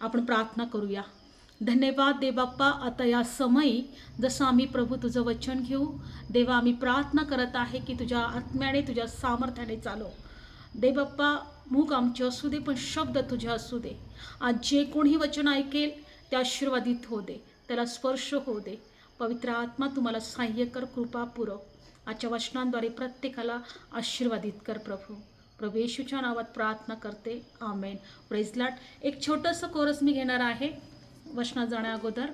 आपण प्रार्थना करूया. धन्यवाद देवबाप्पा आता या समयी जसं आम्ही प्रभू तुझं वचन घेऊ देवा आम्ही प्रार्थना करत आहे की तुझ्या आत्म्याने तुझ्या सामर्थ्याने चालो. देवबाप्पा मूग आमचे असू दे पण शब्द तुझे असू दे. आज जे कोणी वचन ऐकेल ते आशीर्वादित हो दे त्याला स्पर्श होऊ दे. पवित्र आत्मा तुम्हाला सहाय्य कर कृपा पुरव आजच्या वचनांद्वारे प्रत्येकाला आशीर्वादित कर प्रभू. प्रभू येशूच्या नावात प्रार्थना करते. आमेन. प्रेझलाट एक छोटंसं कोरस मी घेणार आहे. वचनात जाण्या अगोदर.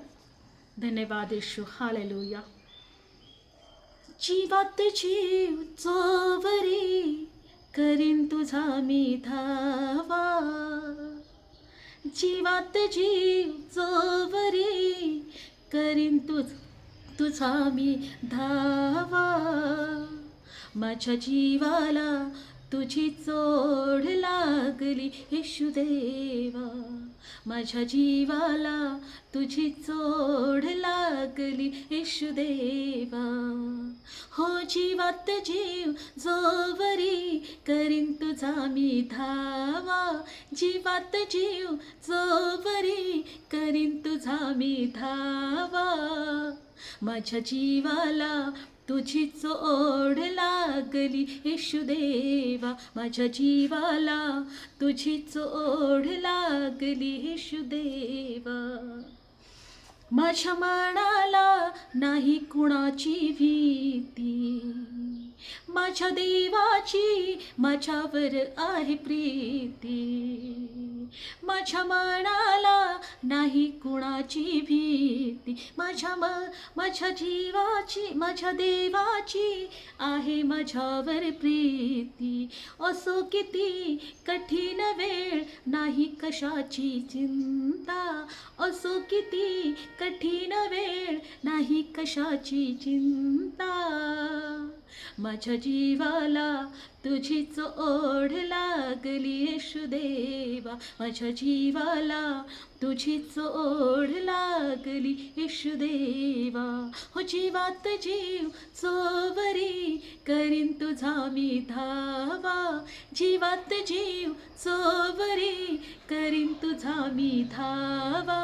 धन्यवाद येशू. हालेलुया जीवात जीव चोवरी करीन तुझा मी धावा. जीवात जीव चोवरी करीन तुझ तुझा मी धावा. माझ्या जीवाला तुझी चोड लागली येशुदेवा माझ्या जीवाला तुझी चोड लागली येशुदेवा हो जीवात जीव जोवरी करीन तुझा मी धावा. जीवात जीव जोवरी करीन तुझा मी धावा. माझ्या जीवाला चोड लाग लागली येशुदेवा माझ्या जीवाला तुझीच ओढ लागली येशुदेवा माझ्या मनाला नाही कुणाची भीती. माझ्या देवाची माझ्यावर आहे प्रीती. माझ्या मनाला नाही कुणाची भीती. माझ्या म माझ्या जीवाची माझ्या देवाची आहे माझ्यावर प्रीती. असो किती कठीण वेळ नाही कशाची चिंता. असो किती कठीण वेळ नाही कशाची चिंता. माझ्या जीवाला तुझीच ओढ लागली येशुदेवा माझ्या जीवाला तुझीच ओढ लागली येशुदेवा हो जीवात जीव चोवरी करीन तुझा मी धावा. जीवात जीव चोवरी करीन तुझा मी धावा.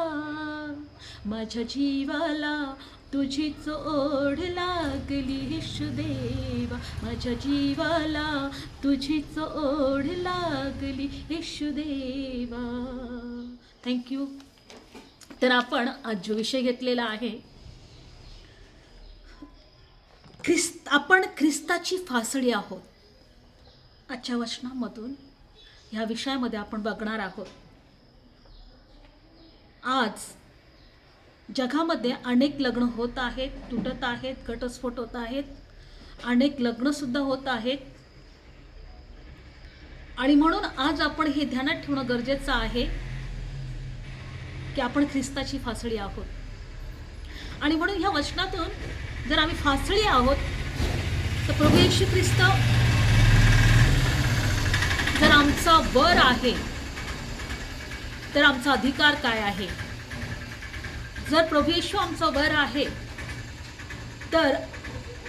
माझ्या जीवाला तुझीच ओढ लागली यशुदेवा माझ्या जीवाला तुझीच ओढ लागली यशुदेवा थँक्यू तर आपण आज जो विषय घेतलेला आहे ख्रिस्त आपण ख्रिस्ताची फासळी आहोत. आजच्या वचनामधून ह्या विषयामध्ये आपण बघणार आहोत. आज जगामध्ये अनेक लग्न होत आहेत तुटत आहेत घटस्फोट होत आहेत अनेक लग्नसुद्धा होत आहेत. आणि म्हणून आज आपण हे ध्यानात ठेवणं गरजेचं आहे की आपण ख्रिस्ताची फासळी आहोत. आणि म्हणून ह्या वचनातून जर आम्ही फासळी आहोत तर प्रभू येशू ख्रिस्त जर आमचा वर आहे तर आमचा अधिकार काय आहे? जर प्रभू येशू आमचा वर आहे तर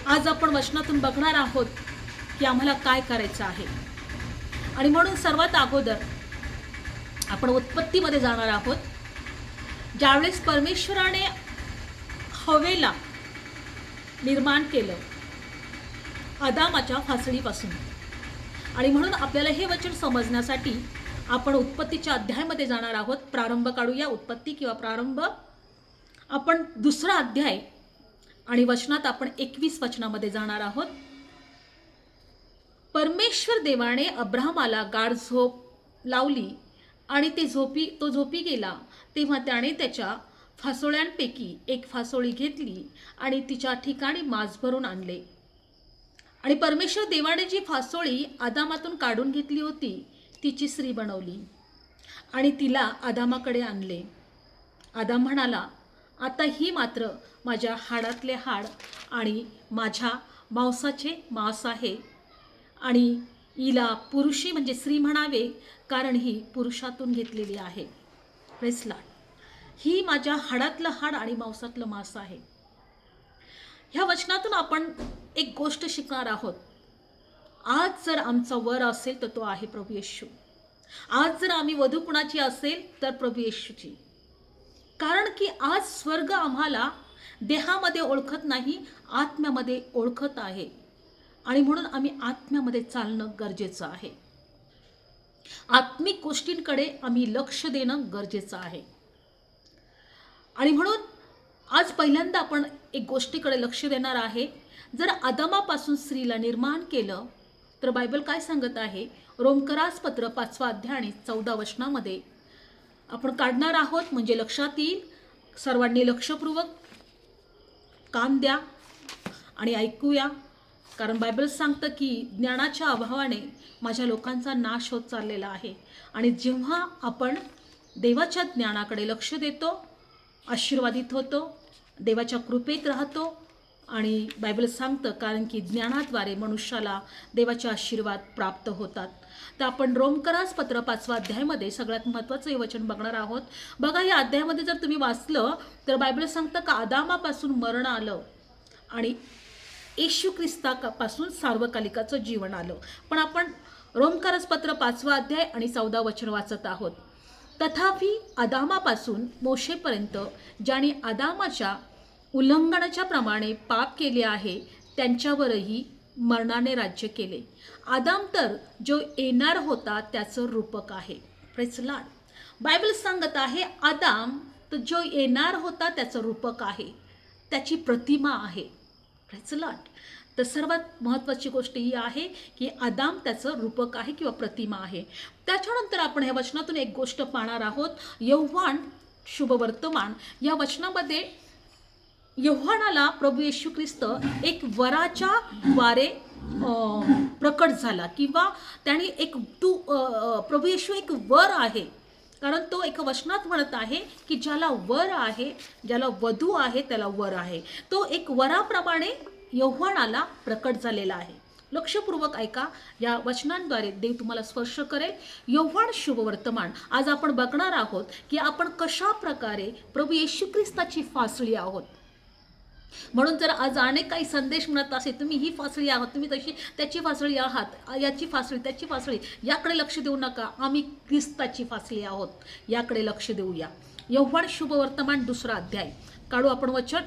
आज आपण वचनातून बघणार आहोत की आम्हाला काय करायचं आहे. आणि म्हणून सर्वात अगोदर आपण उत्पत्तीमध्ये जाणार आहोत. ज्यावेळेस परमेश्वराने हवेला निर्माण केलं अदामाच्या फासडीपासून आणि म्हणून आपल्याला हे वचन समजण्यासाठी आपण उत्पत्तीच्या अध्यायामध्ये जाणार आहोत. प्रारंभ काढूया उत्पत्ती किंवा प्रारंभ. आपण दुसरा अध्याय आणि वचनात आपण एकवीस वचनामध्ये जाणार आहोत. परमेश्वर देवाने अब्राहमाला गाढ झोप लावली आणि ते झोपी तो झोपी गेला. तेव्हा त्याने त्याच्या फासोळ्यांपैकी एक फासोळी घेतली आणि तिच्या ठिकाणी मांस भरून आणले. आणि परमेश्वर देवाने जी फासोळी आदामातून काढून घेतली होती तिची स्त्री बनवली आणि तिला आदामाकडे आणले. आदाम म्हणाला आता ही मात्र माझ्या हाडातले हाड आणि माझ्या मांसाचे मांस आहे. आणि हिला पुरुषी म्हणजे स्त्री म्हणावे कारण ही पुरुषातून घेतलेली आहे. प्रेसला ही माझ्या हाडातलं हाड आणि मांसातलं मांस आहे. ह्या वचनातून आपण एक गोष्ट शिकणार आहोत. आज जर आमचा वर असेल तर तो आहे प्रभू येशू. आज जर आम्ही वधू कुणाची असेल तर प्रभू येशूची. कारण की आज स्वर्ग आम्हाला देहामध्ये ओळखत नाही आत्म्यामध्ये ओळखत आहे. आणि म्हणून आम्ही आत्म्यामध्ये चालणं गरजेचं आहे. आत्मिक गोष्टींकडे आम्ही लक्ष देणं गरजेचं आहे. आणि म्हणून आज पहिल्यांदा आपण एक गोष्टीकडे लक्ष देणार आहे. जर आदमापासून स्त्रीला निर्माण केलं तर बायबल काय सांगत आहे? रोमकरास पत्र पाचवा अध्याय आणि चौदा वचनामध्ये आपण काढणार आहोत म्हणजे लक्षात येईल. सर्वांनी लक्षपूर्वक कान द्या आणि ऐकूया. कारण बायबल सांगतं की ज्ञानाच्या अभावाने माझ्या लोकांचा नाश होत चाललेला आहे. आणि जेव्हा आपण देवाच्या ज्ञानाकडे लक्ष देतो आशीर्वादित होतो देवाच्या कृपेत राहतो आणि बायबल सांगतं कारण की ज्ञानाद्वारे मनुष्याला देवाचे आशीर्वाद प्राप्त होतात. तर आपण रोमकरास पत्र पाचवा अध्यायामध्ये सगळ्यात महत्त्वाचं हे वचन बघणार आहोत. बघा या अध्यायामध्ये जर तुम्ही वाचलं तर बायबल सांगतं का आदामापासून मरण आलं आणि येशू ख्रिस्तापासून सार्वकालिकाचं जीवन आलं. पण आपण रोमकारस पत्र पाचवा अध्याय आणि चौदा वचन वाचत आहोत. तथापि आदामापासून मोशेपर्यंत ज्याने आदामाच्या उल्लंघनाच्या प्रमाणे पाप केले आहे त्यांच्यावरही मरणाने राज्य केले. आदाम तर जो येणार होता त्याचं रूपक आहे. प्रेचलाड बायबल सांगत आहे आदाम तर जो येणार होता त्याचं रूपक आहे. त्याची प्रतिमा आहे. प्रेचलाट तर सर्वात महत्त्वाची गोष्ट ही आहे की आदाम त्याचं रूपक आहे किंवा प्रतिमा आहे. त्याच्यानंतर आपण ह्या वचनातून एक गोष्ट पाहणार आहोत. यौवान शुभवर्तमान. या वचनामध्ये यव्हानाला प्रभू येशू ख्रिस्त एक वराच्या द्वारे प्रकट झाला किंवा त्याने एक तू प्रभू येशू एक वर आहे. कारण तो एका वचनात म्हणत आहे की ज्याला वर आहे ज्याला वधू आहे त्याला वर आहे. तो एक वराप्रमाणे यव्हाणाला प्रकट झालेला आहे. लक्षपूर्वक ऐका या वचनांद्वारे देव तुम्हाला स्पर्श करेल. यव्हाण शुभवर्तमान आज आपण बघणार आहोत की आपण कशा प्रकारे प्रभू येशू ख्रिस्ताची फासळी आहोत. म्हणून जर आज अनेक काही संदेश म्हणत असेल तुम्ही ही फासळी आहात तुम्ही तशी त्याची फासळी आहात याची फासळी त्याची फासळी याकडे लक्ष देऊ नका. आम्ही ख्रिस्ताची फासळी आहोत. याकडे लक्ष देऊया. यव्हान शुभवर्तमान दुसरा अध्याय. काढू आपण वचन.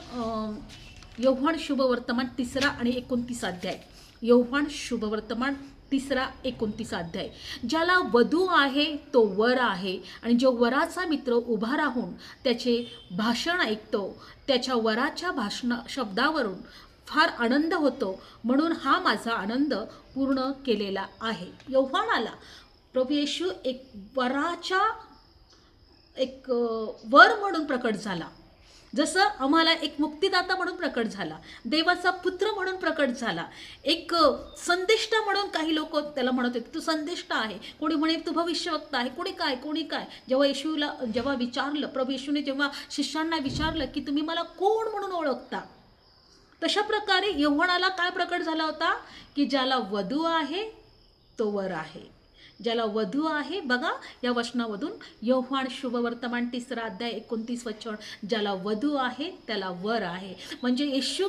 यव्हाण शुभ शुभवर्तमान तिसरा आणि एकोणतीस अध्याय. यव्हान शुभवर्तमान तिसरा एकोणतीस अध्याय. ज्याला वधू आहे तो वर आहे. आणि जो वराचा मित्र उभा राहून त्याचे भाषण ऐकतो त्याच्या वराच्या भाषण शब्दावरून फार आनंद होतो. म्हणून हा माझा आनंद पूर्ण केलेला आहे. यव्हानाला प्रभू येशू एक वराच्या एक वर म्हणून प्रकट झाला. जसं आम्हाला एक मुक्तिदाता म्हणून प्रकट झाला देवाचा पुत्र म्हणून प्रकट झाला एक संदिष्ट म्हणून काही लोक त्याला म्हणत होते तू संदिष्ट आहे कोणी म्हणे तू भविष्यवक्ता आहे कोणी काय कोणी काय? जेव्हा येशूला जेव्हा विचारलं प्रभू येशूने जेव्हा शिष्यांना विचारलं की तुम्ही मला कोण म्हणून ओळखता? तशा प्रकारे यव्हानाला काय प्रकट झाला होता? की ज्याला वधू आहे तो वर आहे. ज्याला वधू आहे बघा या वचनामधून यव्हान शुभवर्तमान तिसरा अध्याय एकोणतीस वचन ज्याला वधू आहे त्याला वर आहे. म्हणजे येशू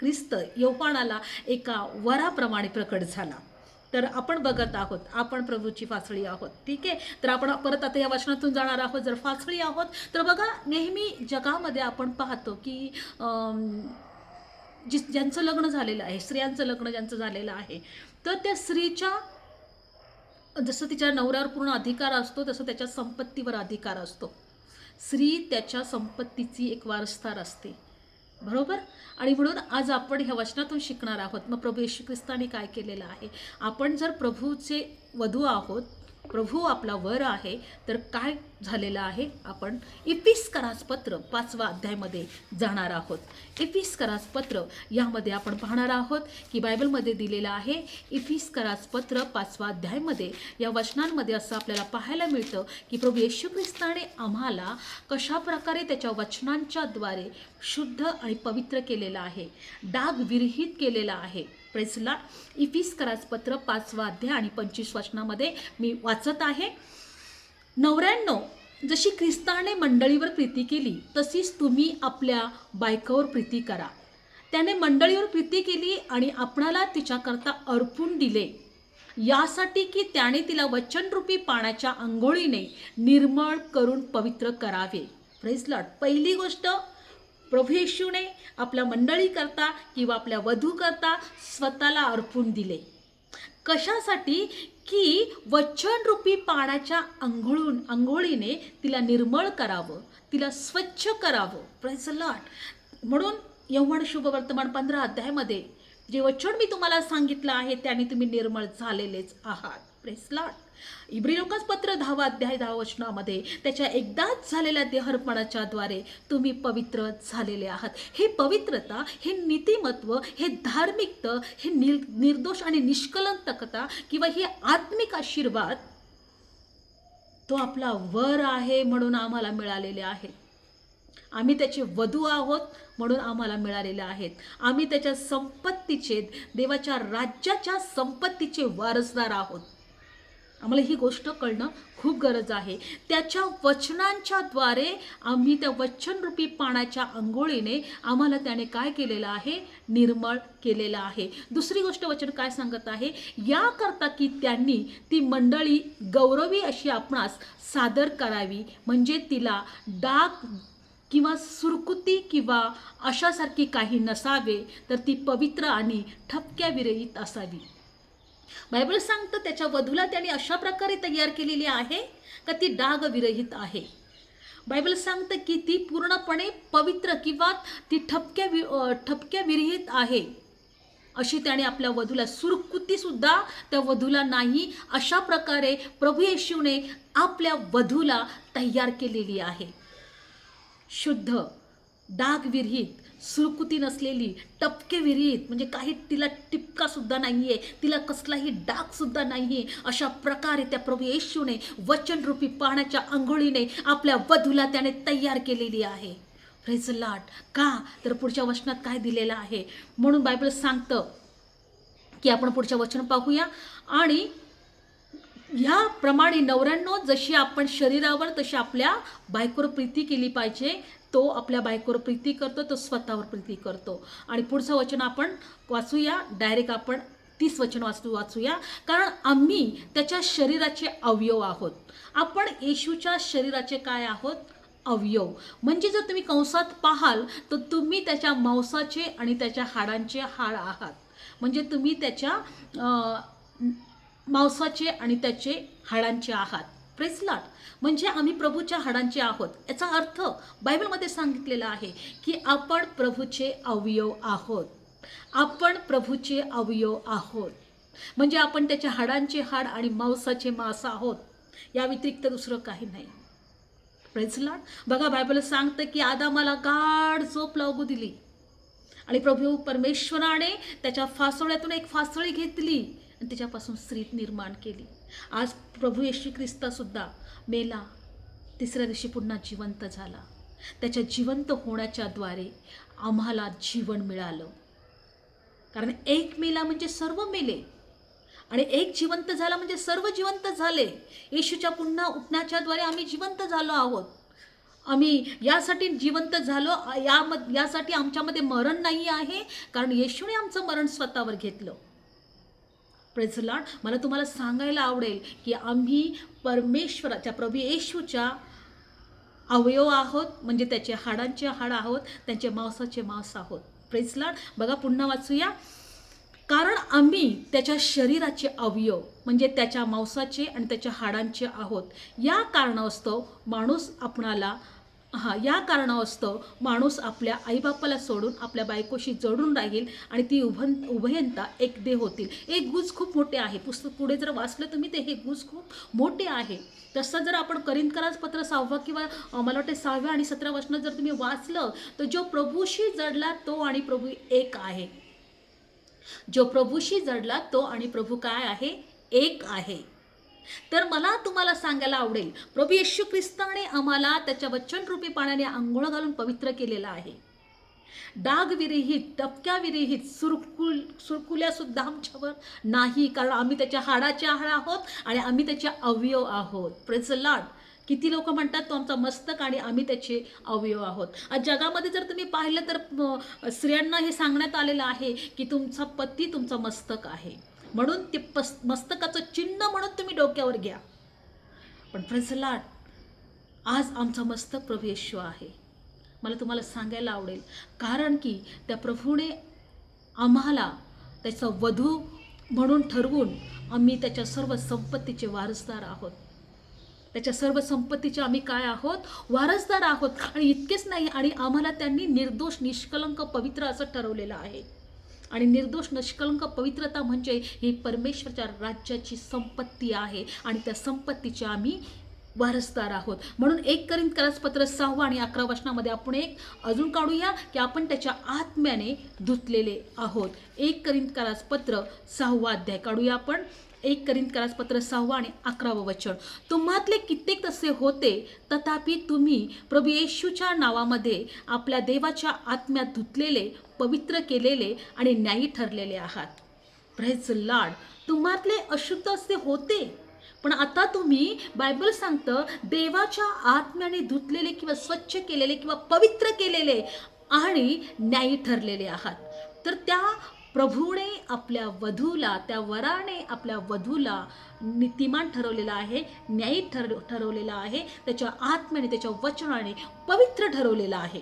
ख्रिस्त यव्हानाला एका वराप्रमाणे प्रकट झाला. तर आपण बघत आहोत आपण प्रभूची फासळी आहोत ठीक आहे? तर आपण परत आता या वचनातून जाणार आहोत जर फासळी आहोत तर बघा नेहमी जगामध्ये आपण पाहतो की जि जी ज्यांचं लग्न झालेलं आहे स्त्रियांचं लग्न ज्यांचं झालेलं आहे तर त्या स्त्रीच्या जसं तिच्या नवऱ्यावर पूर्ण अधिकार असतो तसं त्याच्या संपत्तीवर अधिकार असतो. स्त्री त्याच्या संपत्तीची एक वारसदार असते. बरोबर? आणि म्हणून आज आपण ह्या वचनातून शिकणार आहोत. मग प्रभू येशू ख्रिस्ताने काय केलेलं आहे? आपण जर प्रभूचे वधू आहोत प्रभू आपला वर आहे. तर काय झालेलं आहे? आपण इपिसकरास पत्र पाचवा अध्यायमध्ये जाणार आहोत. इपिसकरास पत्र यामध्ये आपण पाहणार आहोत की बायबलमध्ये दिलेलं आहे इपिसकरास पत्र पाचवा अध्यायमध्ये. या वचनांमध्ये असं आपल्याला पाहायला मिळतं की प्रभू येशू ख्रिस्ताने आम्हाला कशा प्रकारे त्याच्या वचनांच्याद्वारे शुद्ध आणि पवित्र केलेलं आहे डाग विरहित केलेला आहे. प्रेसला इफिस कराजपत्र पाचवा अध्याय आणि पंचवीस वचनामध्ये मी वाचत आहे. नवऱ्यांनो जशी ख्रिस्ताने मंडळीवर प्रीती केली तशीच तुम्ही आपल्या बायकावर प्रीती करा. त्याने मंडळीवर प्रीती केली आणि आपणाला तिच्याकरता अर्पून दिले. यासाठी की त्याने तिला वचनरूपी पाण्याच्या आंघोळीने निर्मळ करून पवित्र करावे. प्रेस पहिली गोष्ट प्रभू येशूने आपल्या मंडळी करता किंवा आपल्या वधू करता स्वतःला अर्पून दिले. कशासाठी? की वचनरूपी पाण्याच्या आंघोळून आंघोळीने तिला निर्मळ करावं तिला स्वच्छ करावं. प्रेस लॉट म्हणून यवण शुभ वर्तमान पंधरा अध्यायामध्ये जे वचन मी तुम्हाला सांगितलं आहे त्याने तुम्ही निर्मळ झालेलेच आहात. प्रेस लॉट इब्री पत्र दहावा अध्याय दहा वचनामध्ये त्याच्या एकदाच झालेल्या देहर्पणाच्या द्वारे तुम्ही पवित्र झालेले आहात. हे पवित्रता हे नीतिमत्व हे धार्मिकता हे निर निर्दोष आणि निष्कलंतकता किंवा हे आत्मिक आशीर्वाद तो आपला वर आहे म्हणून आम्हाला मिळालेले आहे. आम्ही त्याचे वधू आहोत म्हणून आम्हाला मिळालेले आहेत. आम्ही त्याच्या संपत्तीचे देवाच्या राज्याच्या संपत्तीचे वारसदार आहोत. आम्हाला ही गोष्ट कळणं खूप गरज आहे. त्याच्या वचनांच्या द्वारे आम्ही त्या वचनरूपी पाण्याच्या आंघोळीने आम्हाला त्याने काय केलेलं आहे? निर्मळ केलेलं आहे. दुसरी गोष्ट वचन काय सांगत आहे? याकरता की त्यांनी ती मंडळी गौरवी अशी आपणास सादर करावी. म्हणजे तिला डाग किंवा सुरकुती किंवा अशासारखी काही नसावे तर ती पवित्र आणि ठपक्याविरहित असावी. बायबल सांगतं त्याच्या वधूला त्याने अशा प्रकारे तयार केलेली आहे का ती डाग विरहित आहे. बायबल सांगतं की ती पूर्णपणे पवित्र किंवा ती ठपक्या वि ठपक्या विरहित आहे. अशी त्याने आपल्या वधूला सुरकुतीसुद्धा त्या वधूला नाही अशा प्रकारे प्रभू येशूने आपल्या वधूला तयार केलेली आहे. शुद्ध डाग विरहित सुरकुती नसलेली टपके विहिरीत म्हणजे काही तिला टिपकासुद्धा नाही आहे तिला कसलाही डागसुद्धा नाही आहे अशा प्रकारे त्या प्रभू येशूने वचनरूपी पाण्याच्या आंघोळीने आपल्या वधूला त्याने तयार केलेली आहे. फ्रेज लाट का? तर पुढच्या वचनात काय दिलेलं आहे? म्हणून बायबल सांगतं की आपण पुढच्या वचन पाहूया. आणि ह्याप्रमाणे नवऱ्यांनो जशी आपण शरीरावर तशी आपल्या बायकोवर प्रीती केली पाहिजे तो आपल्या बायकोवर प्रीती करतो तो स्वतःवर प्रीती करतो. आणि पुढचं वचन आपण वाचूया. डायरेक्ट आपण तीस वचन वाचू वाचूया. कारण आम्ही त्याच्या शरीराचे अवयव आहोत. आपण येशूच्या शरीराचे काय आहोत? अवयव. म्हणजे जर तुम्ही कंसात पाहाल तर तुम्ही त्याच्या मांसाचे आणि त्याच्या हाडांचे हाड आहात. म्हणजे तुम्ही त्याच्या मांसाचे आणि त्याचे हाडांचे आहात. प्रेसलाट. म्हणजे आम्ही प्रभूच्या हाडांचे आहोत. याचा अर्थ बायबलमध्ये सांगितलेला आहे की आपण प्रभूचे अवयव आहोत. आपण प्रभूचे अवयव आहोत. म्हणजे आपण त्याच्या हाडांचे हाड आणि मांसाचे मांस आहोत. या व्यतिरिक्त दुसरं काही नाही. प्रेझलाट बघा बायबल सांगतं की आदामाला गाढ झोप लागू दिली. आणि प्रभू परमेश्वराने त्याच्या फासोळ्यातून एक फासळी घेतली आणि त्याच्यापासून स्त्री निर्माण केली. आज प्रभू येशू ख्रिस्तासुद्धा मेला तिसऱ्या दिवशी पुन्हा जिवंत झाला. त्याच्या जिवंत होण्याच्या द्वारे आम्हाला जीवन मिळालं. कारण एक मेला म्हणजे सर्व मेले. आणि एक जिवंत झाला म्हणजे सर्व जिवंत झाले. येशूच्या पुन्हा उठण्याच्याद्वारे आम्ही जिवंत झालो आहोत. आम्ही यासाठी जिवंत झालो याम यासाठी आमच्यामध्ये मरण नाही आहे. कारण येशूने आमचं मरण स्वतःवर घेतलं. प्रेझलाड मला तुम्हाला सांगायला आवडेल की आम्ही परमेश्वराच्या प्रभू येशूच्या अवयव आहोत म्हणजे त्याचे हाडांचे हाड आहोत त्यांचे मांसाचे मांस आहोत. प्रेझलाड बघा पुन्हा वाचूया. कारण आम्ही त्याच्या शरीराचे अवयव म्हणजे त्याच्या मांसाचे आणि त्याच्या हाडांचे आहोत. या कारणास्तव माणूस आपणाला हा या कारणास्तव माणूस आपल्या आईबापाला सोडून आपल्या बायकोशी जडून राहील आणि ती उभन उभयंता एक दे होतील. एक गुज खूप मोठे आहे. पुस्तक पुढे जर वाचलं तुम्ही ते हे गुज खूप मोठे आहे. तसं जर आपण करिंदकराज पत्र सहावा किंवा मला वाटते सहाव्या आणि सतरा वचनं जर तुम्ही वाचलं तर जो प्रभूशी जडला तो आणि प्रभू एक आहे. जो प्रभूशी जडला तो आणि प्रभू काय आहे? एक आहे. तर मला तुम्हाला सांगायला आवडेल प्रभू येशू ख्रिस्ताने आम्हाला त्याच्या वचनरूपी पाण्याने आंघोळ घालून पवित्र केलेलं आहे. डाग टपक्याविरहित सुरकुल सुरकुल्यासुद्धा आमच्यावर नाही कारण आम्ही त्याच्या हाडाचे हाड आहोत आणि आम्ही त्याचे अवयव आहोत. प्रेज लाड किती लोक म्हणतात तो आमचा मस्तक आणि आम्ही त्याचे अवयव आहोत. आज जगामध्ये जर तुम्ही पाहिलं तर स्त्रियांना हे सांगण्यात आलेलं आहे की तुमचा पती तुमचा मस्तक आहे. म्हणून ते पस मस्तकाचं चिन्ह म्हणून तुम्ही डोक्यावर घ्या. पण प्रजलाट आज आमचा मस्तक प्रभू येशू आहे. मला तुम्हाला सांगायला आवडेल कारण की त्या प्रभूने आम्हाला त्याचा वधू म्हणून ठरवून आम्ही त्याच्या सर्व संपत्तीचे वारसदार आहोत. त्याच्या सर्व संपत्तीचे आम्ही काय आहोत? वारसदार आहोत. आणि इतकेच नाही आणि आम्हाला त्यांनी निर्दोष निष्कलंक पवित्र असं ठरवलेलं आहे. आणि निर्दोष निष्कलंक पवित्रता म्हणजे ही परमेश्वरच्या राज्याची संपत्ती आहे. आणि त्या संपत्तीचे आम्ही वारसदार आहोत. म्हणून एक करीन पत्र सहावा आणि अकरा वचनामध्ये आपण एक अजून काढूया की आपण त्याच्या आत्म्याने धुतलेले आहोत. एक करीन पत्र सहावा अध्याय काढूया आपण. एक करीन पत्र सहावा आणि अकरावं वचन. तुम्हातले कित्येक तसे होते तथापि तुम्ही प्रभू येशूच्या नावामध्ये आपल्या देवाच्या आत्म्यात धुतलेले पवित्र केलेले आणि न्यायी ठरलेले आहात. प्रेज लाड तुम्हातले अशुद्ध असे होते? पण आता तुम्ही बायबल सांगतं देवाच्या आत्म्याने धुतलेले किंवा स्वच्छ केलेले किंवा पवित्र केलेले आणि न्यायी ठरलेले आहात. तर त्या प्रभूने आपल्या वधूला त्या वराने आपल्या वधूला नीतिमान ठरवलेला आहे न्यायी ठर ठरवलेला आहे त्याच्या आत्म्याने त्याच्या वचनाने पवित्र ठरवलेलं आहे.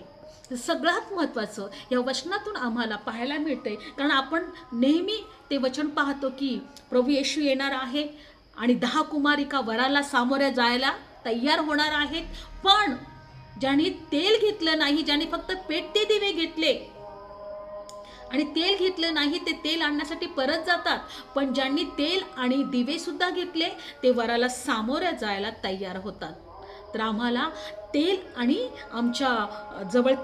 सगळ्यात महत्त्वाचं या वचनातून आम्हाला पाहायला मिळतंय. कारण आपण नेहमी ते वचन पाहतो की प्रभू येशू येणार आहे आणि दहा कुमारिका वराला सामोऱ्या जायला तयार होणार आहेत. पण ज्यांनी तेल घेतलं नाही ज्यांनी फक्त पेटते दिवे घेतले आणि तेल घेतलं नाही ते तेल आणण्यासाठी परत जातात. पण ज्यांनी तेल आणि दिवेसुद्धा घेतले ते वराला सामोऱ्या जायला तयार होतात. तर आम्हाला तेल आणि आमच्या जवळ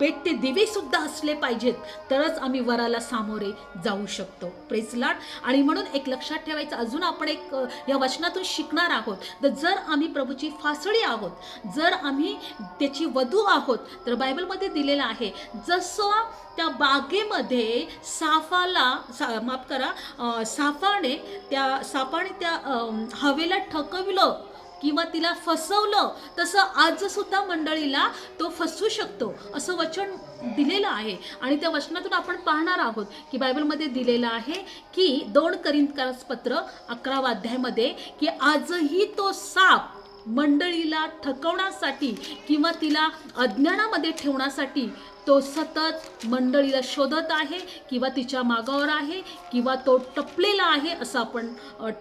पेटते दिवे सुद्धा असले पाहिजेत तरच आम्ही वराला सामोरे जाऊ शकतो. प्रेसलाट आणि म्हणून एक लक्षात ठेवायचं अजून आपण एक या वचनातून शिकणार आहोत तर जर आम्ही प्रभूची फासळी आहोत जर आम्ही त्याची वधू आहोत तर बायबलमध्ये दिलेलं आहे जसं त्या बागेमध्ये साफाला सा माफ करा साफाने त्या सापाने त्या हवेला ठकविलं किंवा तिला फसवलं तसं आज सुद्धा मंडळीला तो फसवू शकतो असं वचन दिलेलं आहे. आणि त्या वचनातून आपण पाहणार आहोत की बायबलमध्ये दिलेलं आहे की दोन करिंदकास पत्र अकरावा अध्यायमध्ये की आजही तो साप मंडळीला ठकवण्यासाठी किंवा तिला अज्ञानामध्ये ठेवण्यासाठी तो सतत मंडळीला शोधत आहे किंवा तिच्या मागावर आहे किंवा तो टपलेला आहे असं आपण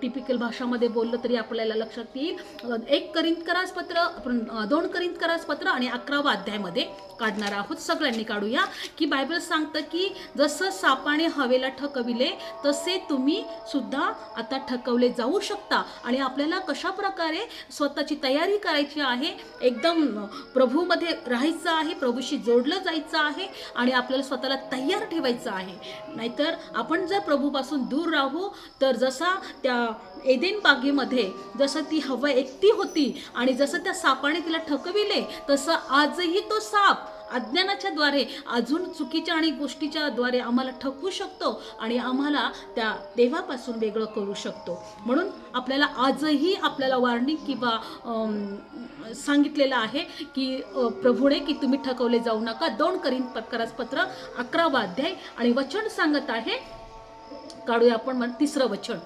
टिपिकल भाषामध्ये बोललं तरी आपल्याला लक्षात येईल. एक करिंदकरास पत्र आपण दोन करिंदकरास पत्र आणि अकरावा अध्यायमध्ये काढणार आहोत. सगळ्यांनी काढूया की बायबल सांगतं की जसं सापाने हवेला ठकविले तसे तुम्ही सुद्धा आता ठकवले जाऊ शकता. आणि आपल्याला कशा प्रकारे स्वतःची तयारी करायची आहे एकदम प्रभूमध्ये राहायचं आहे प्रभूशी जोडलं जायचं आहे आणि आपल्याला स्वतःला तयार ठेवायचं आहे. नाहीतर आपण जर प्रभूपासून दूर राहू तर जसा त्या एदेन बागेमध्ये जसं ती हवा एकटी होती आणि जसं त्या सापाने तिला ठकविले तसं आजही तो साप अज्ञानाच्या द्वारे अजून चुकीच्या आणि गोष्टीच्या द्वारे आम्हाला ठकवू शकतो आणि आम्हाला त्या देवापासून वेगळं करू शकतो. म्हणून आपल्याला आजही आपल्याला वार्निंग किंवा सांगितलेलं आहे की प्रभूने की तुम्ही ठकवले जाऊ नका. दोन करीन पत्करास पत्र अकरावा अध्याय आणि वचन सांगत आहे. काढूया आपण मग तिसरं वचन.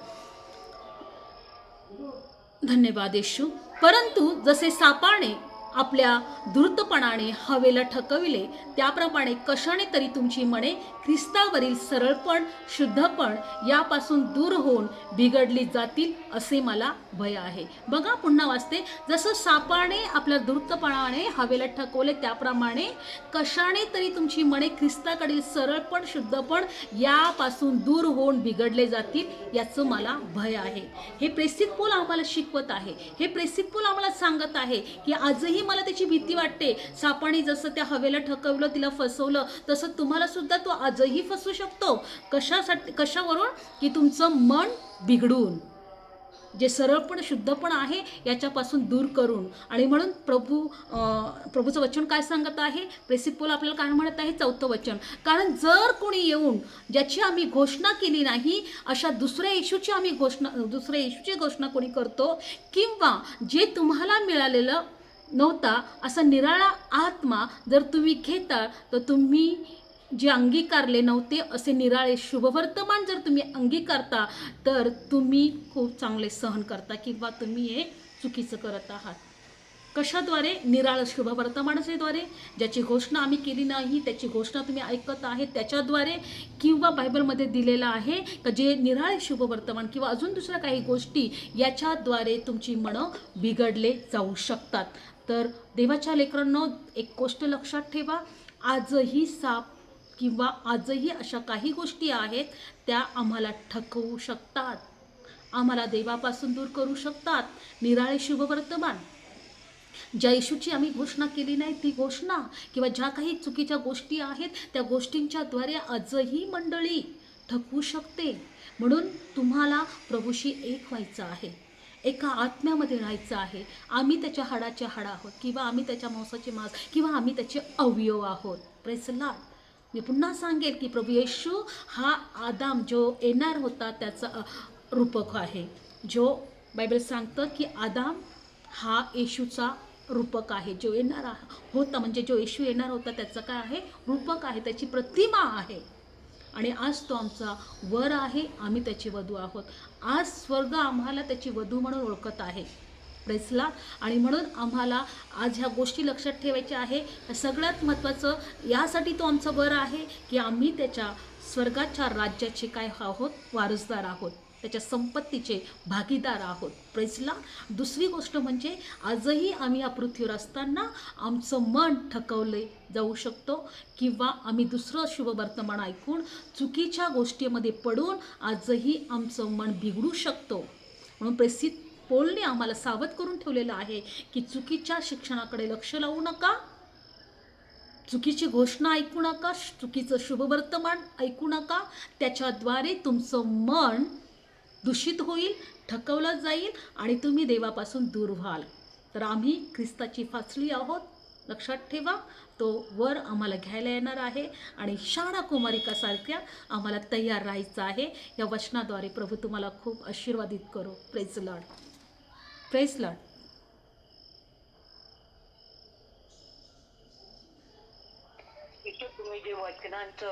धन्यवाद येशू. परंतु जसे सापाने आपल्या धूर्तपणाने हवेला ठकविले त्याप्रमाणे कशाने तरी तुमची मने ख्रिस्तावरील सरळपण शुद्धपण यापासून दूर होऊन बिघडली जातील असे मला भय आहे. बघा पुन्हा वाचते. जसं सापाने आपल्या धूर्तपणाने हवेला ठकवले त्याप्रमाणे कशाने तरी तुमची मने ख्रिस्ताकडील सरळपण शुद्धपण यापासून दूर होऊन बिघडले जातील याचं मला भय आहे. हे प्रेसित पोल आम्हाला शिकवत आहे. हे प्रेसित पोल आम्हाला सांगत आहे की आजही मला त्याची भीती वाटते. सापाने जसं त्या हवेला ठकवलं तिला फसवलं तसं तुम्हाला सुद्धा तो आजही फसू शकतो. कशासाठी कशावरून? की तुमचं मन बिघडून. जे सरळपण शुद्धपण आहे याच्यापासून दूर करून. आणि म्हणून प्रभू प्रभूचं वचन काय सांगत आहे? प्रेसिपोल आपल्याला काय म्हणत आहे? चौथं वचन. कारण जर कोणी येऊन ज्याची आम्ही घोषणा केली नाही अशा दुसऱ्या येशूची आम्ही घोषणा दुसऱ्या येशूची घोषणा कोणी करतो किंवा जे तुम्हाला मिळालेलं नव्हता असा निराळा आत्मा जर तुम्ही घेता तर तुम्ही जे अंगीकारले नव्हते असे निराळे शुभवर्तमान जर तुम्ही अंगीकारता तर तुम्ही खूप चांगले सहन करता किंवा तुम्ही हे चुकीचं करत आहात. कशाद्वारे? निराळ शुभ वर्तमानाचेद्वारे ज्याची घोषणा आम्ही केली नाही त्याची घोषणा तुम्ही ऐकत आहे त्याच्याद्वारे किंवा बायबलमध्ये दिलेलं आहे का जे निराळे शुभवर्तमान किंवा अजून दुसऱ्या काही गोष्टी याच्याद्वारे तुमची मनं बिघडले जाऊ शकतात. तर देवाच्या लेकरांनो एक गोष्ट लक्षात ठेवा. आजही साप किंवा आजही अशा काही गोष्टी आहेत त्या आम्हाला ठकवू शकतात. आम्हाला देवापासून दूर करू शकतात. निराळे शुभ वर्तमान. ज्या येशूची आम्ही घोषणा केली नाही ती घोषणा किंवा ज्या काही चुकीच्या गोष्टी आहेत त्या गोष्टींच्याद्वारे आजही मंडळी ठकवू शकते. म्हणून तुम्हाला प्रभूशी एक व्हायचं आहे. एका आत्म्यामध्ये राहायचं आहे. आम्ही त्याच्या हाडाचे हाड आहोत किंवा आम्ही त्याच्या मांसाचे मांस किंवा आम्ही त्याचे अवयव आहोत. प्रेसला मी पुन्हा सांगेल की प्रभू येशू हा आदाम जो येणार होता त्याचा रूपक आहे. जो बायबल सांगतं की आदाम हा येशूचा रूपक आहे जो येणार होता म्हणजे जो येशू येणार होता त्याचं काय आहे? रूपक आहे त्याची प्रतिमा आहे. आणि आज तो आमचा वर आहे आम्ही त्याची वधू आहोत. आज स्वर्ग आम्हाला त्याची वधू म्हणून ओळखत आहे. प्रेसला आणि म्हणून आम्हाला आज ह्या गोष्टी लक्षात ठेवायच्या आहे. सगळ्यात महत्त्वाचं यासाठी तो आमचा वर आहे की आम्ही त्याच्या स्वर्गाच्या राज्याचे काय आहोत? वारसदार आहोत. त्याच्या संपत्तीचे भागीदार आहोत. प्रेसला दुसरी गोष्ट म्हणजे आजही आम्ही या पृथ्वीवर असताना आमचं मन ठकवले जाऊ शकतो किंवा आम्ही दुसरं शुभ वर्तमान ऐकून चुकीच्या गोष्टीमध्ये पडून आजही आमचं मन बिघडू शकतो. म्हणून प्रेसित पोलने आम्हाला सावध करून ठेवलेलं आहे की चुकीच्या शिक्षणाकडे लक्ष लावू नका. चुकीची घोषणा ऐकू नका चुकीचं शुभवर्तमान ऐकू नका. त्याच्याद्वारे तुमचं मन दूषित होईल ठकवलं जाईल आणि तुम्ही देवापासून दूर व्हाल. तर आम्ही ख्रिस्ताची फासली आहोत. लक्षात ठेवा तो वर आम्हाला घ्यायला येणार आहे आणि शाळा कुमारिकासारख्या आम्हाला तयार राहायचं आहे. या वचनाद्वारे प्रभू तुम्हाला खूप आशीर्वादित करो. प्रेस लड प्रेस लड इथं तुम्ही जे वचनांचं